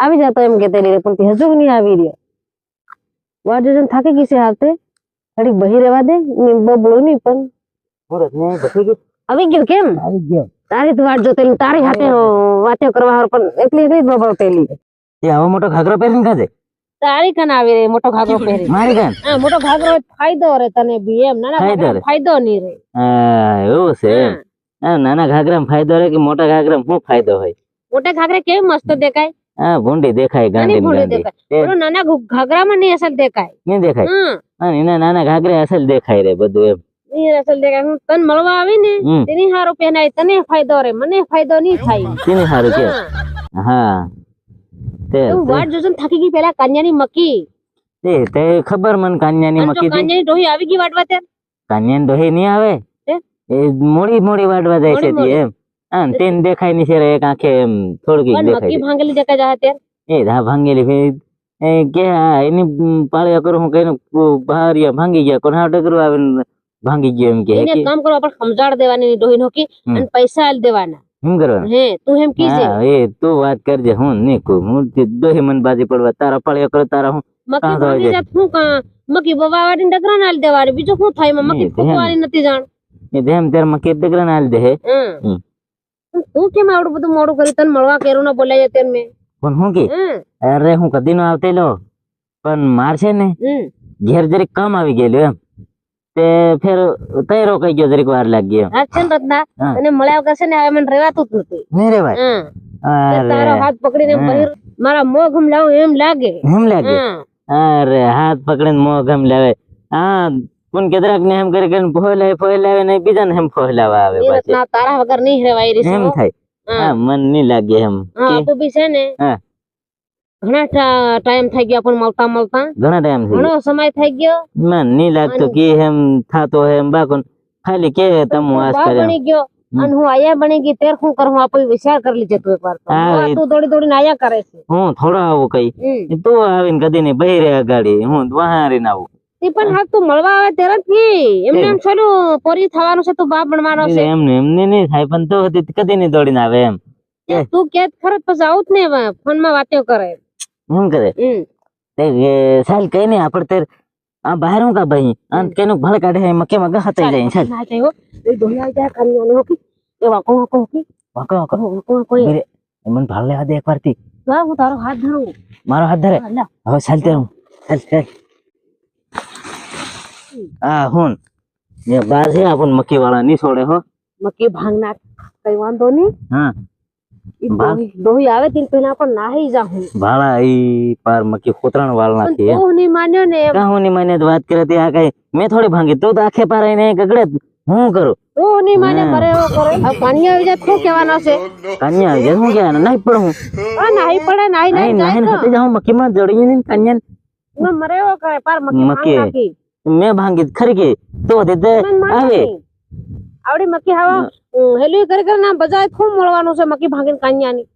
આવી જતો એમ કે તેની પણ હજુ નહીં આવી રહ્યો જન થાકી ગઈ છે હાથે ઘડીક બહી રેવા દે બબડો બબળો નહીં પણ આવી ગયો કેમ આવી ગયો તારી તો વાટ જોતેલી તારી હાથે વાતો કરવા પણ એટલી નહીં બબળતેલી એ આવો મોટો ઘાઘરો પહેરીને કાજે તારી કન આવી રે મોટો ઘાઘરો પહેરી મારી કન હા મોટો ઘાઘરો ફાયદો રે તને બી એમ નાના ફાયદો નહીં રે હા એવું છે નાના ઘાઘરામાં ફાયદો રે કે મોટા ઘાઘરામાં હું ફાયદો હોય મોટા ઘાઘરે કેમ મસ્ત દેખાય હા ભૂંડી દેખાય ગાંડી ગાંડી નાના ઘાઘરામાં ની અસલ દેખાય નહીં દેખાય અને એના નાના ઘાઘરે અસલ દેખાય રે બધું એમ ની મળવા આવી ને તને ફાયદો રે મને ફાયદો નહીં થાય તેની હારો હા તે થાકી ગઈ પેલા કાન્યાની મકી તે તે ખબર મન કાન્યાની મકી કાન્યાની ડોહી આવી ગઈ વાટવા તે કાન્યાની ડોહી નહીં આવે એ મોડી મોડી વાટવા જાય છે એમ आन तेन देखाय नि से रे काखे थोड़की देखाय मक्की भांगली तेन ए धा भांगली ए के इनी करू कहन भांगी गया कोना आवे भांगी गया हम के इने काम करो अपन समझाड़ देवानी दोहिन हो की अन पैसा आल देवाना हम करवा हे तू हम की से ए तू बात कर जे हूं ने को मूर्ति दोहे मन बाजी पड़वा तारा पाले करो तारा हूं मक्की भांगली जा फू का मक्की वाडी डगरा नाल देवारे बीजो हूं थाई मक्की फुकवारी नती जान ए देम तेर मक्की डगरा नाल दे हे તું કેમ આવડું બધું મોડું કરી તને મળવા કેરું ન બોલાય તેમ મેં પણ હું કે અરે હું કદી નો આવતેલો પણ માર છે ને ઘેર જરીક કામ આવી ગયેલું એમ તે ફેર તય રોકાઈ ગયો જરીક વાર લાગ ગયો હા છે રત્ના અને મળ્યા વગર ને આવે મને રહેવાતું જ નથી નહીં રહેવાય અરે તારો હાથ પકડીને મારા મોં ગમ લાવું એમ લાગે એમ લાગે અરે હાથ પકડીને મોં ગમ લાવે હા पुन के दरक ने हम करे कन फोहलाए फोहलावे नहीं बिजन हम फोहलावा आवे बात इतना तारा अगर नहीं रे भाई हम थई हां मन नहीं लागे हम हां तो भी से ने हां घना टाइम थई गया अपन मलता मलता घना टाइम थई घना समय थई गयो मन नहीं लागतो की हम था तो हम बाकन खाली के तो तम आस करे बनी गयो हम्म। अन हूं आया बनेगी तेर को करू आप विचार कर लीजे तू एक बार तो हाँ, तू दौड़ी दौड़ी ना आया करे हूं थोड़ा वो कही हम्म। तू आवे कदी नहीं बहरे गाड़ी हूं वहां रे ना તે પણ હાલ મળવા આવે ત્યારે જ એમને એમ છોલું પોરી થવાનું છે તો બાપ બનવાનો છે એમને એમને નહી થાય પણ તો કદી નહીં દોડીને આવે એમ તું કેત ખરો પછી આવું જ ને ફોન માં વાતો કરે એમ કરે સાહેબ કઈ નહીં આપણે તે આ બહાર હું કા ભાઈ આમ કેનો ભળ કાઢે એમાં કેમ આગળ હતાઈ જાય સાહેબ એ દોયા જાય ખાલી હોકી એ વાકો વાકો હોકી વાકો વાકો વાકો વાકો મને ભાળ લેવા દે એક વાર થી હું તારો હાથ ધરું મારો હાથ ધરે હવે ચાલતે હું ચાલ ચાલ मक्की वाला नहीं छोड़े हो मक्की भांगना कईवान दोनी हां दो ही आवे दिन पहिना अपन नाही जाहु भाला ई पार मक्की खोतरण वाला ना किए तो नहीं मान्यो ने का होनी मैंने बात करे थी आ कई मैं थोड़ी भांगी तो, तो आखे पर आई गगड़े हूं करो तो नहीं मान्यो करे हाँ। हो करे अब पानी तो आ जा तो केवा ना से कन्या ये हूं क्या ना नहीं पड़ आ नहीं पड़े नहीं नहीं नहीं नहीं मक्की में जड़ी ने कन्या मैं मरे वो करे पर मक्की मक्की મે ભાંગીત ખરી કે તો દે દે આવડી મકી આવ હેલુય કરે કરના બજાય કો મળવાનો છે મકી ભાંગી કન્યાની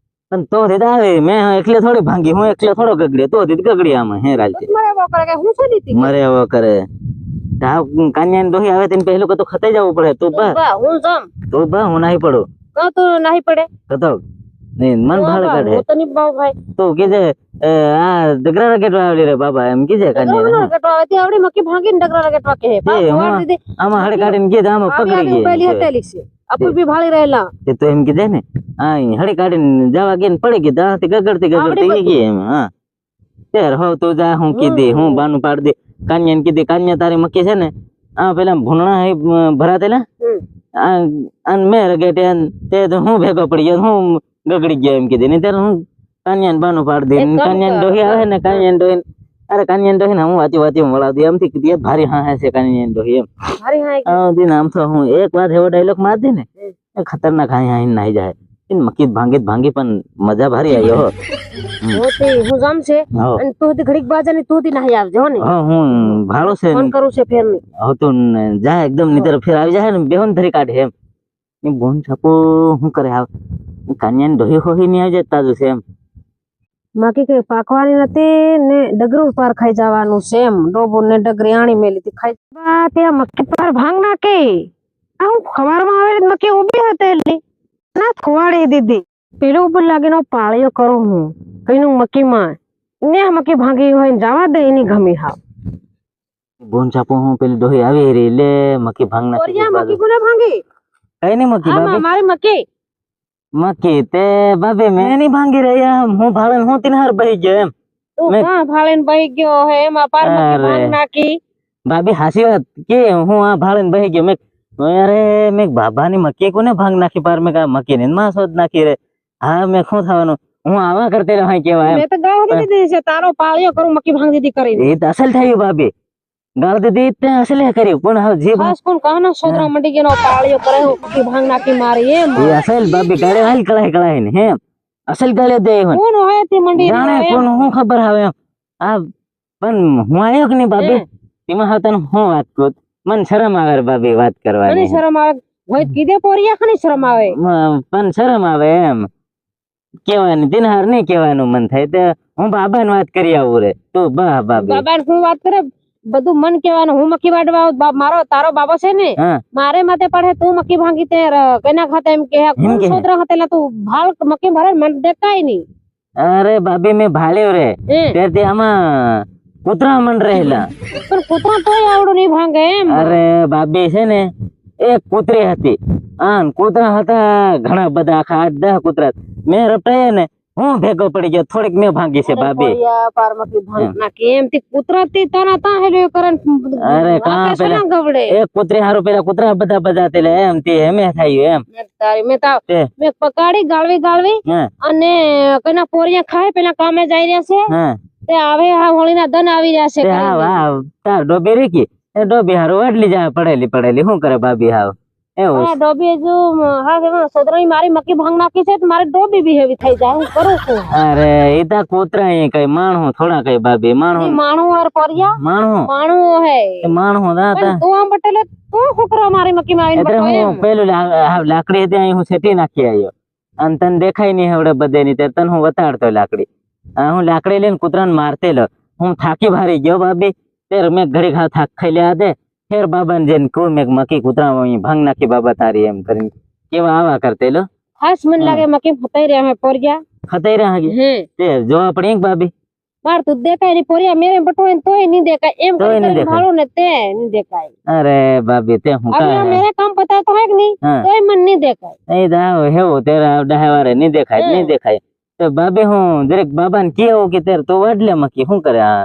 તો દે દે મે એકલે થોડી ભાંગી હું એકલે થોડો ગગડે તો દે દે ગગડી આમે હે રાલ કે મારા બાપ કરે હું છોલીતી મારા બાપ કરે તા કન્યાને દોહી આવે તેમ પહેલું તો ખાઈ જવું પડે તું બા બા હું જોમ તું બા હું નહીં પડું કા તું નહીં પડે તો તો ની મન ભાળ ગડે તો ની બા ભાઈ તું કેજે दकरा लगेटवा आवडी रे बाबा एम की जे काने ना लगेटवा आवडी आवडी मके भांगिन दकरा लगेटवा के बाबा हम हाडे काडिन के दाम पकडी गे पहिली हतेली से अपु भी भाळी रहला ते तो एम की दे ने हा हाडे काडिन जावा गेन पडगी दाते गगडते गगडते गे हम हा तेर हो तो जा हूं की दे हूं हम्म। बानु पाड दे कान्यान की दे कान्या तारे मके छे ने आ पहला भुणा है भरा देला हम्म। आ अन मेर ते तो हूं भेगो पडियो हूं गगडी गे की दे ने तेर हूं कानियन बानो पार दे कानियन दो ही है ना कानियन दो अरे कानियन दो ही ना हम वाती वाती हम बोला हम थी दिया भारी हाँ है से कानियन दो ही हम भारी हाँ हाँ दी नाम तो हूँ एक बात है वो डायलॉग मार दे ना खतरनाक है यहाँ नहीं जाए इन मकित भांगित भांगी पन मजा भारी आई हो होते हुजाम से अन तू ती घड़ी बाजा ने तू ती नहीं आव जो ने हाँ हूँ भालो से फोन करो से फिर हो तो जाए एकदम नितर फिर आ जाए ना बेहोन धरी काट है बोन छपो हूँ करे आव कन्यान दोही हो नहीं आ जाता जैसे हम માકી કઈ પાકવાની નથી ને ડગરું પાર ખાઈ જવાનું છે એમ ડોબો ને ડગરી આણી મેલી હતી ખાઈ ત્યાં મક્કી પાર ભાંગ નાખી આવું ખવારમાં આવે મક્કી ઉભી હતી ના ખોવાડી દીધી પેલો ઉપર લાગીનો પાળીઓ કરો હું કઈનું મક્કીમાં ને મક્કી ભાંગી હોય ને જવા દે એની ગમી હા બોન ચાપો હું પેલી દોહી આવી રે લે મક્કી ભાંગ નાખી મક્કી કોને ભાંગી કઈ નહીં મક્કી મારી મક્કી मकेते मैं नहीं भांगी ಮಕ್ಕೀತೆ ಬಾಬೆ ಮೇನಿ ಭಾಂಗಿರಯ್ಯ ಮು ಭಾಳನ್ ಹೋತಿನ ಹರ್ ಬಹಿಗೆ तू कहाँ भाड़न बही गयो है माँ पार भांगना की भाभी हंसी बात के हूँ आ हाँ, भाड़न बही गयो मैं अरे मैं बाबा ने मक्के को ने भांगना की पार में का मक्के ने मां ना की रे हाँ मैं खूब था वनो हूँ आवा करते रहो हाँ, के वाय मैं तो गाँव दे दे से तारो पालियो करूँ मक्की भांग दीदी करे ये तो असल था ये भाभी गाल दीदी इतने हंस ले करी पण हा जी बस कोण काना सोदरा हाँ। मंडी के नो पाळियो करे हो की भांग नाकी मारी ये ये असल बाबी गाड़े हाल कळे कळे ने हे असल गाले दे हो कोण हो ते मंडी जाने कोण हो खबर आवे आ पण हो आयो कि नहीं बाबी तिमा हतन हो बात को मन शर्म आवे बाबी बात करवा ने शर्म आवे होय तो कीदे पोरिया खनी शर्म आवे पण शर्म आवे एम કેવાની દિનહાર ને બધું મન કેવાનું હું મક્કી વાડવા મારો તારો બાબો છે ને મારે માથે પડે તું મક્કી ભાંગી તે કેના ખાતે એમ કે છોતરા ખાતે તું ભાલ મક્કી ભરે મન દેખાય નહીં અરે ભાભી મેં ભાળ્યો રે ત્યારથી આમાં કૂતરા મન રહેલા પણ કૂતરા તોય આવડું નહીં ભાંગે એમ અરે ભાભી છે ને એક કૂતરી હતી આન કૂતરા હતા ઘણા બધા આખા આઠ દહ કૂતરા મેં રપટાયા ને હું ભેગો પડી ગયો થોડીક મેં ભાંગી છે ભાભી કેમ તી કુદરતી તને તા હેડ્યો કરન અરે કા પેલા બધા બધા તેલે એમ તે એમે થાયું એમ તારી મે તા પકાડી ગાળવી ગાળવી અને કના પોરિયા ખાય પેલા કામે જઈ રહ્યા છે તે આવે આ હોળીના દન આવી રહ્યા છે ડોબી વાહ ડોબી હારું એટલી જાય પડેલી પડેલી શું કરે ભાભી હાવ એવું ડોબી હા કે મારી મક્કી ભાંગ નાખી છે મારે ડોબી બી હેવી થઈ જાય હું કરું કઈ માણો થોડા કઈ ભાભી માણો માણો હર પરિયા માણો માણો તું આમ બટેલે તું મારી હું પેલું લાકડી હતી અહીં હું છેટી નાખી આવ્યો અને તને દેખાય નહીં હવે બધે ની તને હું વતાડતો લાકડી હું લાકડી લઈને ને મારતેલો હું થાકી ભારી ગયો ભાભી તે મેં ઘડી ઘા થાક ખાઈ લે फेर बाबा जेन को मैं मकी कुतरा वही भंग नाखी बाबा तारी एम करें के आवा करते लो हस मन लगे मकी फतै रे हमें पड़ गया फतै रे हगे ते जो पड़े बाबी पर तू देखा नहीं पोरिया मेरे बटो तो ही नहीं देखा एम तो नहीं देखा भाड़ो ने ते नहीं देखा अरे बाबी ते हूं का अब मेरा काम पता तो है कि नहीं तो मन नहीं देखा ए दा हे वो तेरा डहावर है नहीं देखा नहीं देखा तो बाबे हूं डायरेक्ट बाबा ने के हो कि तेर तो वाडले मकी हूं करे हां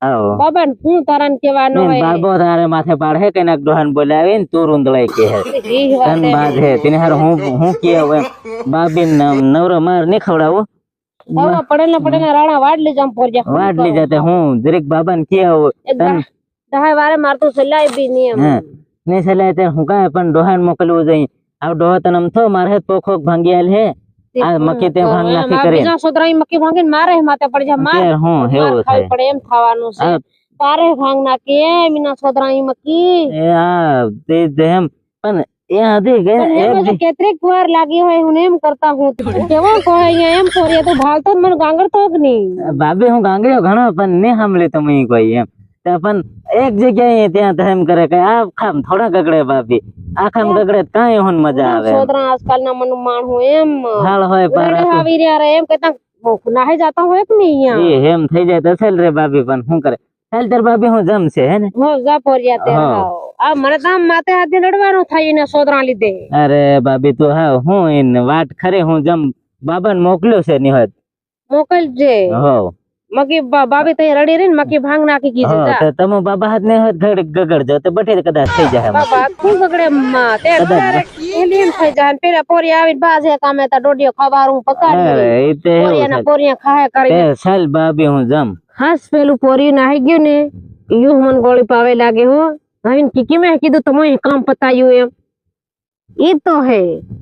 બાબા હું તારા કેવાનો બાબો તારે માથે પાડે કે નાક ડોહન બોલાવીને તું રૂંદળાઈ કે તન બાધે તને હાર હું હું કે હવે બાબીન નવરો માર ને ખવડાવો નવરો પડેલા પડેલા રાણા વાડ લઈ જામ પોરજા વાડ લઈ જાતે હું દરેક બાબાને કે આવો તન દહાય વારે માર તો સલાય બી ની એમ ને સલાય તે હું કાય પણ ડોહાન મોકલવું જઈ આ ડોહ થો મારે પોખોક ભાંગિયાલ હે આ મકઈ તે ભાંગ નાખી કરી જા સોદરાઈ મકઈ ભાંગીને મારે માથે પડજા મારે હું હેવ થાય પણ એમ થવાનું છે પારે ભાંગ નાખી એ મીના સોદરાઈ મકઈ એ આ તે ધમ પણ એ હદી કે એ કેટલી કવાર લાગી હોય હું એમ કરતા હું કેવો કહે એમ ફોર તો ભાલતો મને ગાંગરતો જ નહી બાબે હું ગાંગરયો ઘણો પણ નહી હામલે તો મય કોઈ એમ તપણ એક જગ્યાએ ત્યાં ધમ કરે કે આ કામ થોડાક ગકડે બાબે આખામ ગગડે કાંઈ હોન મજા આવે છોતરા આજકાલના મન માણ હું એમ હાલ હોય પર આવી રહ્યા રે એમ કેતા નાહે જાતા હોય કે નહીં અહીંયા એમ થઈ જાય તો રે ભાભી પણ શું કરે ચાલ તાર ભાભી હું જમ છે હે ને હો જા પોરિયા તે આ મને તામ માથે હાથે લડવાનો થાય એને સોદરા લીધે અરે ભાભી તો હા હું એને વાત ખરે હું જમ બાબાને મોકલ્યો છે નિહત મોકલજે હો मके बाबे त रडे रे मके भांग ना के की जता हाँ, त तमो बाबा हत ने हो धड़ गगड़ जो त बठे कदा से जा बाबा तू गगड़े मा ते रे इलीन से जान पे पोरी आवे बाजे कामे त डोडियो खवारू पकाई ते पोरी ना पोरी खाए करे ते साल बाबे हूं जम हस पेलू पोरी ना है गयो ने यो मन गोली पावे लागे हो हन की की में है कि तो तमो काम पता यू एम ई तो है